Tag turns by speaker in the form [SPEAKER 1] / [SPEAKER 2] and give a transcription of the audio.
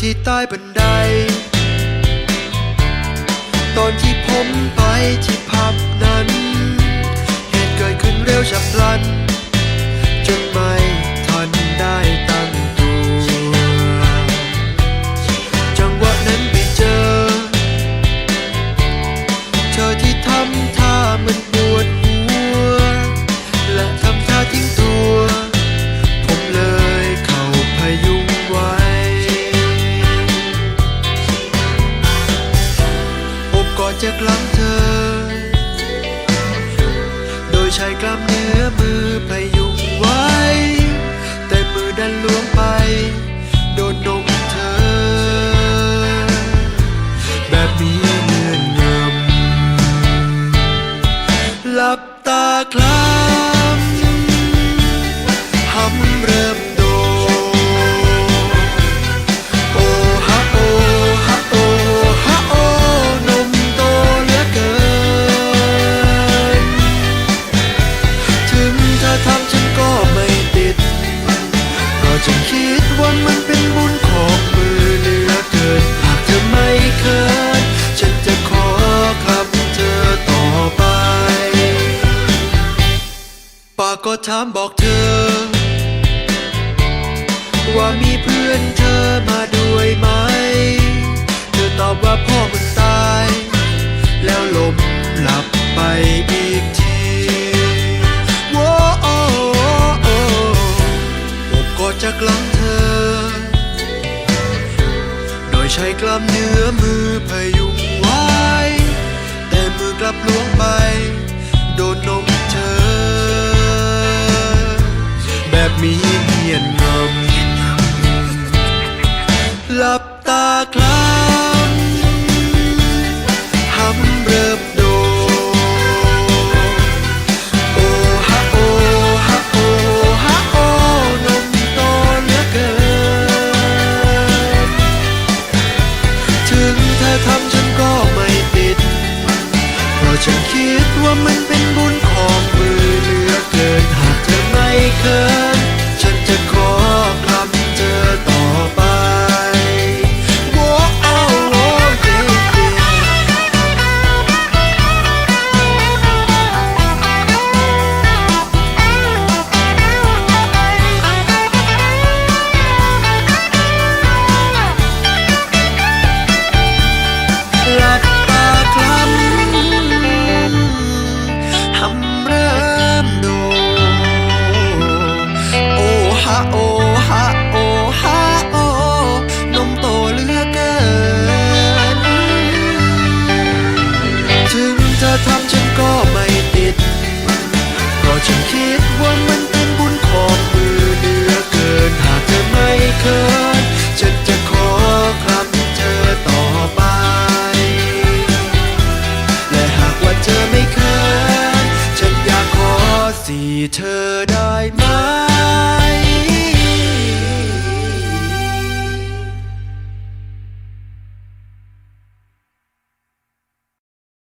[SPEAKER 1] ที่ใต้บันได ตอนที่ผมไปที่พับ โดยใช้กล้ามเนื้อมือพยุงไว้ แต่มือดันล้วงไป โดนนมเธอ แบบมีเงื่อนงำหลับตาคลา ถามบอกเธอ ว่ามีเพื่อนเธอมาด้วยไหม เธอตอบว่าพ่อมึงตาย แล้วลมหลับไปอีกทีโว้โอ้โอ้อบกอดจากหลังเธอ โดยใช้กล้ามเนื้อมือพยุงไว้ แต่มือกลับล้วงไป โดนนม ทำฉันก็ไม่ติดเพราะฉันคิดว่ามันเป็นบุญของ ก็ไม่ติด เพราะฉันคิดว่ามันเป็นบุญของมือเหนือเกิน หากเธอไม่เคินฉันจะขอคำเธอต่อไป และหากว่าเธอไม่เคินฉันอยากขอสี่เธอได้